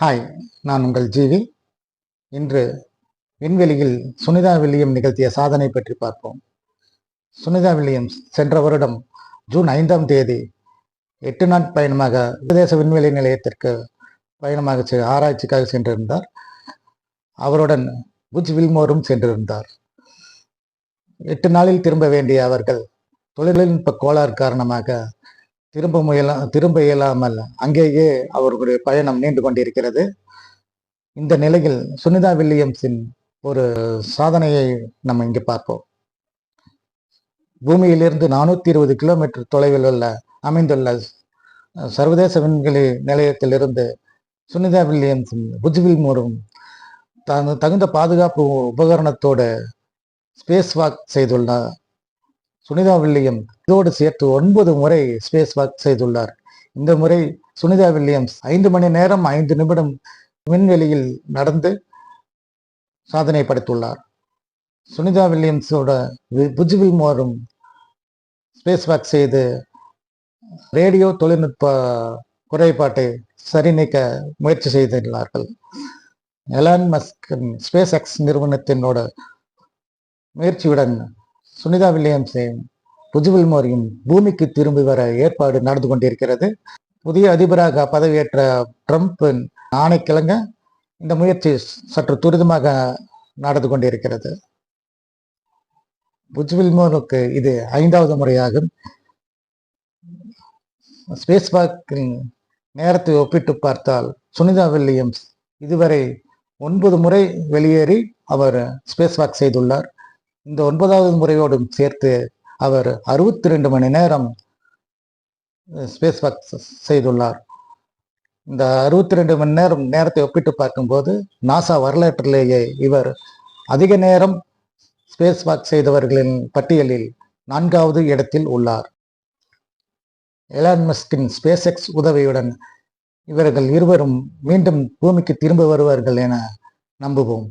Hi நான் உங்கள் ஜீவி. இன்று விண்வெளியில் சுனிதா வில்லியம் நிகழ்த்திய சாதனை பற்றி பார்ப்போம். சுனிதா வில்லியம்ஸ் சென்ற வருடம் ஜூன் ஐந்தாம் தேதி எட்டு நாட் பயணமாக சர்வதேச விண்வெளி நிலையத்திற்கு பயணமாக செ- ஆராய்ச்சிக்காக சென்றிருந்தார். அவருடன் புஜ் வில்மோரும் சென்றிருந்தார். எட்டு நாளில் திரும்ப வேண்டிய அவர்கள் தொழில்நுட்ப கோளாறு காரணமாக திரும்ப முயல திரும்ப இயலாமல் அங்கேயே அவர்களுடைய பயணம் நீண்டு கொண்டிருக்கிறது. இந்த நிலையில் சுனிதா வில்லியம்ஸின் ஒரு சாதனையை நம்ம இங்கே பார்ப்போம். பூமியிலிருந்து நானூத்தி இருபது கிலோமீட்டர் தொலைவில் உள்ள அமைந்துள்ள சர்வதேச விண்வெளி நிலையத்திலிருந்து சுனிதா வில்லியம்ஸும் புஜ்வில் மூரும் தகு- தகுந்த பாதுகாப்பு உபகரணத்தோடு ஸ்பேஸ் வாக் செய்துள்ளார் சுனிதா வில்லியம் இதோடு சேர்த்து ஒன்பது முறை ஸ்பேஸ் வாக் செய்துள்ளார். இந்த முறை சுனிதா வில்லியம்ஸ் ஐந்து மணி நேரம் ஐந்து நிமிடம் விண்வெளியில் நடந்து சாதனை படைத்துள்ளார். சுனிதா வில்லியம்ஸோட புஜ்வி மோரும் ஸ்பேஸ் வாக் செய்து ரேடியோ தொழில்நுட்ப குறைபாட்டை சரி நீக்க முயற்சி செய்துள்ளார்கள். எலான் மஸ்க் ஸ்பேஸ் எக்ஸ் நிறுவனத்தினோட முயற்சியுடன் சுனிதா வில்லியம்ஸையும் புஜுவில் மோரியும் பூமிக்கு திரும்பி வர ஏற்பாடு நடந்து கொண்டிருக்கிறது. புதிய அதிபராக பதவியேற்ற ட்ரம்ப் ஆணைக்கிழங்க இந்த முயற்சி சற்று துரிதமாக நடந்து கொண்டிருக்கிறது. புஜ்வில்மோனுக்கு இது ஐந்தாவது முறையாகும். ஸ்பேஸ் வாக்கின் நேரத்தை ஒப்பிட்டு பார்த்தால் சுனிதா வில்லியம்ஸ் இதுவரை ஒன்பது முறை வெளியேறி அவர் ஸ்பேஸ் வாக் செய்துள்ளார். இந்த ஒன்பதாவது முறையோடும் சேர்த்து அவர் அறுபத்தி ரெண்டு மணி நேரம் ஸ்பேஸ் வாக் செய்துள்ளார். இந்த அறுபத்தி ரெண்டு மணி நேரம் நேரத்தை ஒப்பிட்டு பார்க்கும்போது நாசா வரலாற்றிலேயே இவர் அதிக நேரம் ஸ்பேஸ் வாக் செய்தவர்களின் பட்டியலில் நான்காவது இடத்தில் உள்ளார். எலான் மஸ்கின் ஸ்பேஸ் எக்ஸ் உதவியுடன் இவர்கள் இருவரும் மீண்டும் பூமிக்கு திரும்ப வருவார்கள் என நம்புவோம்.